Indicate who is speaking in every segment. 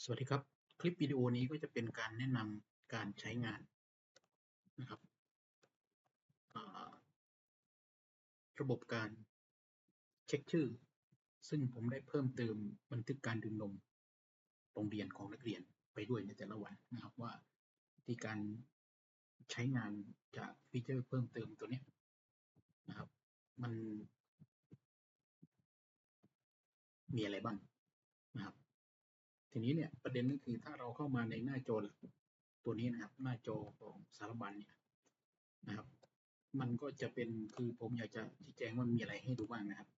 Speaker 1: สวัสดีครับ คลิปวิดีโอนี้ก็จะเป็นการแนะนำการใช้งานนะครับระบบการเช็คชื่อ ซึ่งผมได้เพิ่มเติมบันทึกการดื่มนมโรงเรียนของนักเรียนไปด้วยในแต่ละวันนะครับว่าวิธีการใช้งานจากฟีเจอร์เพิ่มเติมตัวนี้นะครับ มันมีอะไรบ้าง ทีนี้เนี่ยประเด็นก็คือถ้าเราเข้ามาในหน้าจอตัวนี้นะครับ หน้าจอของสารบัญเนี่ยนะครับ มันก็จะเป็นคือผมอยากจะชี้แจงว่ามีอะไรให้ดูบ้างนะครับ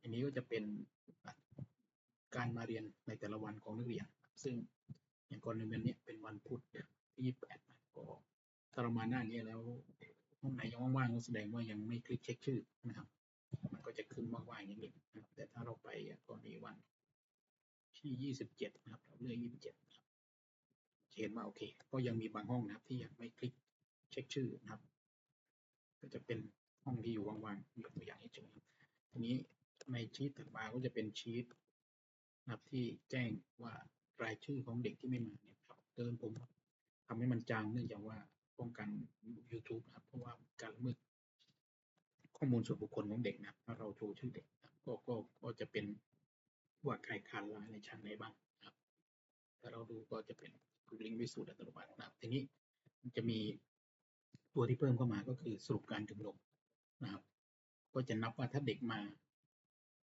Speaker 1: อันนี้ก็จะเป็นการมาเรียนในแต่ละวันของนักเรียน ซึ่งอย่างกรณีวันนี้เป็นวันพุธที่ยี่แปดก็ถ้าเรามาหน้านี้แล้วห้องไหนยังว่างๆก็แสดงว่ายังไม่คลิกเช็คชื่อนะครับ มันก็จะขึ้นว่างๆอย่างนี้แต่ถ้าเราไปกรณีวัน ที่ยี่สิบเจ็ดนะครับเราเลือกยี่สิบเจ็ดครับเห็นว่าโอเค ก็ยังมีบางห้องนะครับที่ยังไม่คลิกเช็คชื่อนะครับ ก็จะเป็นห้องที่อยู่ว่างๆยกตัวอย่างให้เฉยทีนี้ในชีตถัดมาก็จะเป็นชีตนะครับที่แจ้งว่ารายชื่อของเด็กที่ไม่มาเนี่ยครับเดิมผมทำให้มันจางเนื่องจากว่าป้องกัน YouTube นะครับ เพราะว่าการละเมิดข้อมูลส่วนบุคคลของเด็กนะครับถ้าเราโชว์ชื่อเด็กนะก็ก็ก็จะเป็น ว่าใครคานลายในชั้นไหนบ้างครับถ้าเราดูก็จะเป็นคือลิงก์วิสูตรอัตโนมัตินะครับทีนี้มันจะมีตัวที่เพิ่มเข้ามาก็คือสรุปการดื่มนมนะครับ ก็จะนับว่าถ้าเด็กมา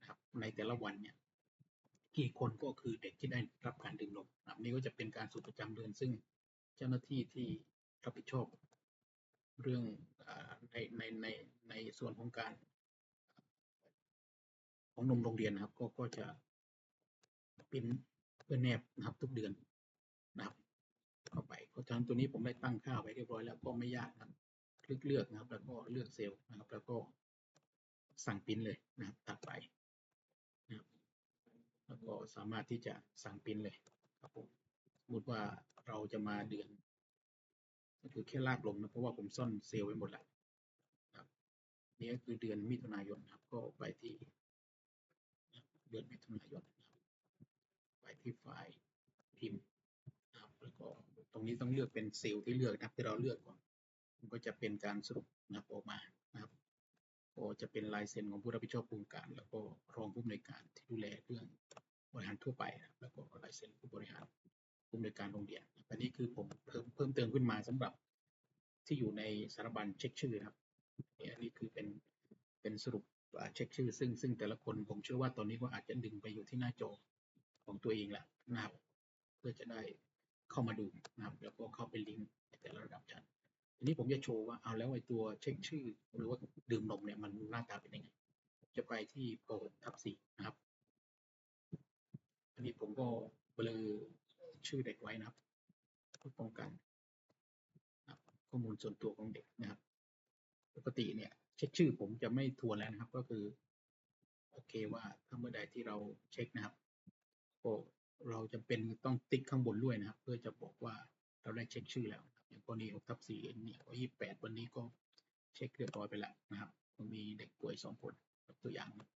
Speaker 1: นะครับในแต่ละวันเนี่ยกี่คนก็คือเด็กที่ได้รับการดื่มนมนะครับนี่ก็จะเป็นการสรุปประจำเดือน ซึ่งเจ้าหน้าที่ที่รับผิดชอบเรื่องอในในในในส่วนของการของนมโรงเรียนนะครับ ก็ก็จะ เป็นเพื่อแนบนะครับทุกเดือนนะครับ เข้าไปเพราะฉะนั้นตัวนี้ผมได้ตั้งค่าไว้เรียบร้อยแล้วก็ไม่ยากนะครับคลิกเลือกนะครับ แล้วก็เลือกเซลล์นะครับ แล้วก็สั่งปริ้นเลยนะครับตัดไปนะครับแล้วก็สามารถที่จะสั่งปริ้นเลยครับผมสมมติว่าเราจะมาเดือน ก็คือแค่ลากลงนะเพราะว่าผมซ่อนเซลล์ไว้หมดแล้วนะครับนี่ก็คือเดือนมิถุนายนนะครับ ก็ไปที่เดือนมิถุนายน ที่ไฟล์พิมพ์นะครับแล้วก็ตรงนี้ต้องเลือกเป็นเซลล์ที่เลือกนะครับที่เราเลือกก่อนมันก็จะเป็นการสรุปนะครับออกมานะครับก็จะเป็นลายเซ็นของผู้รับผิดชอบโครงการ แล้วก็รองผู้อำนวยการที่ดูแลเรื่องบริหารทั่วไปนะแล้วก็ลายเซ็นผู้บริหารผู้อำนวยการโรงเรียนอันนี้คือผมเพิ่มเพิ่มเติมขึ้นมาสำหรับที่อยู่ในสารบัญเช็คชื่อนะครับเนี่ยอันนี้คือเป็นเป็นสรุปเช็คชื่อ ซึ่งซึ่งแต่ละคนผมเชื่อว่าตอนนี้ก็อาจจะดึงไปอยู่ที่หน้าจอ ของตัวเองแหละนะครับ เพื่อจะได้เข้ามาดูนะครับ แล้วก็เข้าไปลิงก์แต่ละระดับชั้นทีนี้ผมจะโชว์ว่าเอาแล้วไอ้ตัวเช็คชื่อ หรือว่าดื่มนมเนี่ยมันหน้าตาเป็นยังไงจะไปที่โปรทับสี่นะครับ อันนี้ผมก็เบลอชื่อเด็กไว้นะครับเพื่อป้องกันข้อมูลส่วนตัวของเด็กนะครับ ปกติเนี่ยเช็คชื่อผมจะไม่ทวนแล้วนะครับ ก็คือ โอเคว่าถ้าเมื่อใดที่เราเช็คนะครับ ก็เราจะเป็นต้องติ๊กข้างบนด้วยนะครับ เพื่อจะบอกว่าเราได้เช็คชื่อแล้วอย่างกรณี6ทับ4เนี่ยก็28 วันนี้ก็เช็คเรียบร้อยไปแล้วนะครับมีเด็กป่วยสองคนตัวอย่างนะ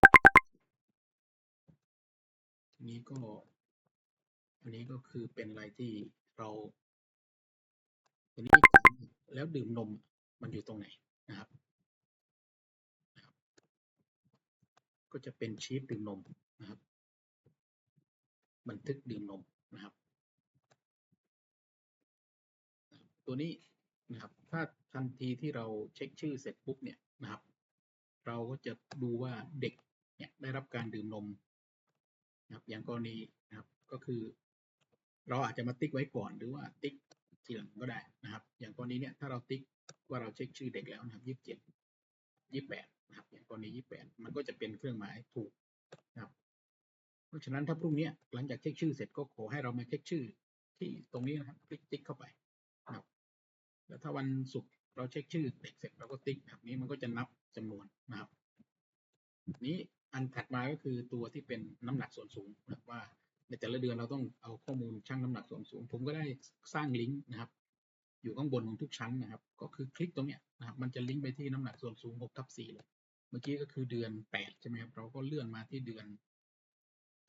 Speaker 1: ทีนี้ก็อันนี้ก็คือเป็นอะไรที่เราทีนี้แล้วดื่มนมมันอยู่ตรงไหนนะครับ ก็จะเป็นชีตดื่มนมนะครับ บันทึกดื่มนมนะครับ ตัวนี้นะครับถ้าทันทีที่เราเช็คชื่อเสร็จปุ๊บเนี่ยนะครับ เราก็จะดูว่าเด็กเนี่ยได้รับการดื่มนมนะครับอย่างกรณีนะครับก็คือ เราอาจจะมาติ๊กไว้ก่อนหรือว่าติ๊กทีหลังก็ได้นะครับ อย่างกรณีเนี่ยถ้าเราติ๊กว่าเราเช็คชื่อเด็กแล้วนะครับยี่สิบเจ็ดยี่แปดนะครับอย่างกรณียี่แปดมันก็จะเป็นเครื่องหมายถูกนะครับ เพราะฉะนั้นถ้าพรุ่งนี้หลังจากเช็คชื่อเสร็จก็ขอให้เรามาเช็คชื่อที่ตรงนี้นะครับคลิกติ๊กเข้าไปนะครับแล้วถ้าวันศุกร์เราเช็คชื่อเด็กเสร็จเราก็ติ๊กแบบนี้มันก็จะนับจำนวนนะครับ นี้อันถัดมาก็คือตัวที่เป็นน้ำหนักส่วนสูงนะครับว่าในแต่ละเดือนเราต้องเอาข้อมูลชั่งน้ำหนักส่วนสูง ผมก็ได้สร้างลิงก์นะครับ อยู่ข้างบนของทุกชั้นนะครับ ก็คือคลิกตรงเนี้ยนะครับ มันจะลิงก์ไปที่น้ำหนักส่วนสูง6ทับ4เลย เมื่อกี้ก็คือเดือน 8 ใช่ไหมครับ เราก็เลื่อนมาที่เดือน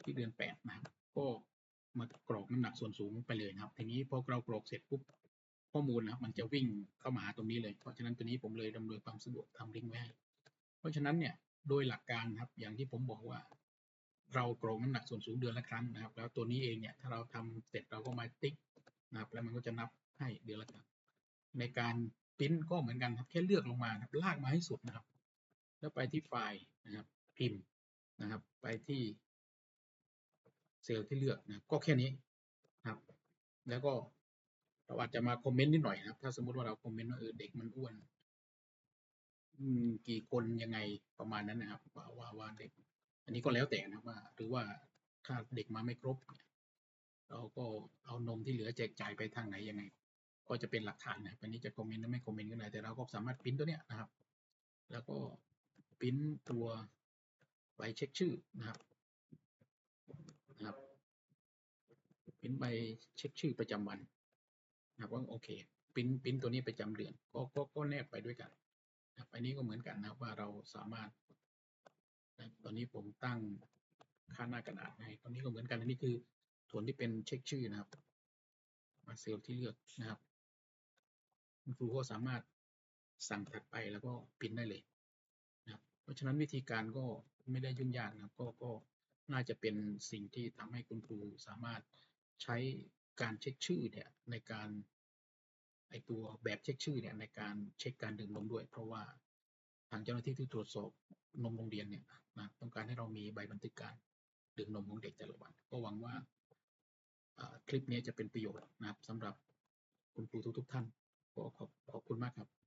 Speaker 1: ที่เดือน8นะครับก็มากรอกน้ำหนักส่วนสูงไปเลยนะครับ ทีนี้พอเรากรอกเสร็จปุ๊บข้อมูลนะครับมันจะวิ่งเข้ามาหาตรงนี้เลย เพราะฉะนั้นตัวนี้ผมเลยดำเนินความสะดวกทำลิงก์ไว้ให้เพราะฉะนั้นเนี่ยโดยหลักการครับอย่างที่ผมบอกว่า เรากรอกน้ำหนักส่วนสูงเดือนละครั้งนะครับ แล้วตัวนี้เองเนี่ยถ้าเราทำเสร็จเราก็มาติ๊กนะครับแล้วมันก็จะนับให้เดือนละครั้งในการปริ้นก็เหมือนกันครับแค่เลือกลงมาครับลากมาให้สุดนะครับ แล้วไปที่ไฟล์นะครับ พิมพ์นะครับ ไปที่ เซลล์ที่เลือกนะก็แค่นี้นะครับ แล้วก็เราอาจจะมาคอมเมนต์นิดหน่อยนะครับ ถ้าสมมติว่าเราคอมเมนต์ว่าเออเด็กมันอ้วนกี่คนยังไงประมาณนั้นนะครับ ว่าว่าว่าเด็ก อันนี้ก็แล้วแต่นะว่า หรือว่าถ้าเด็กมาไม่ครบเนี่ยเราก็เอานมที่เหลือแจกจ่ายไปทางไหนยังไง ก็จะเป็นหลักฐานนะครับอันนี้จะคอมเมนต์หรือไม่คอมเมนต์ก็ได้แต่เราก็สามารถปริ้นตัวเนี้ยนะครับ แล้วก็ปริ้นตัวใบเช็คชื่อนะครับ ปริ้นใบเช็คชื่อประจำวันนะครับว่าโอเคปริ้นปริ้นตัวนี้ประจำเดือนก็ก็ก็แนบไปด้วยกันนะครับอันนี้ก็เหมือนกันนะครับว่าเราสามารถ ตอนนี้ผมตั้งค่าหน้ากระดาษให้ตอนนี้ก็เหมือนกันอันนี้คือส่วนที่เป็นเช็คชื่อนะครับ มาเซลล์ที่เลือกนะครับคุณครูก็สามารถสั่งถัดไปแล้วก็พิมพ์ได้เลยนะครับเพราะฉะนั้นวิธีการก็ไม่ได้ยุ่งยากนะครับ ก็ก็น่าจะเป็นสิ่งที่ทำให้คุณครูสามารถ ใช้การเช็คชื่อเนี่ยในการไอตัวแบบเช็คชื่อเนี่ยในการเช็คการดื่มนมด้วย เพราะว่าทางเจ้าหน้าที่ที่ตรวจสอบนมโรงเรียนเนี่ยนะต้องการให้เรามีใบบันทึกการดื่มนมของเด็กแต่ละวัน ก็หวังว่าอ่าคลิปนี้จะเป็นประโยชน์นะครับสำหรับคุณครูทุกๆท่านก็ขอบขอบคุณมากครับ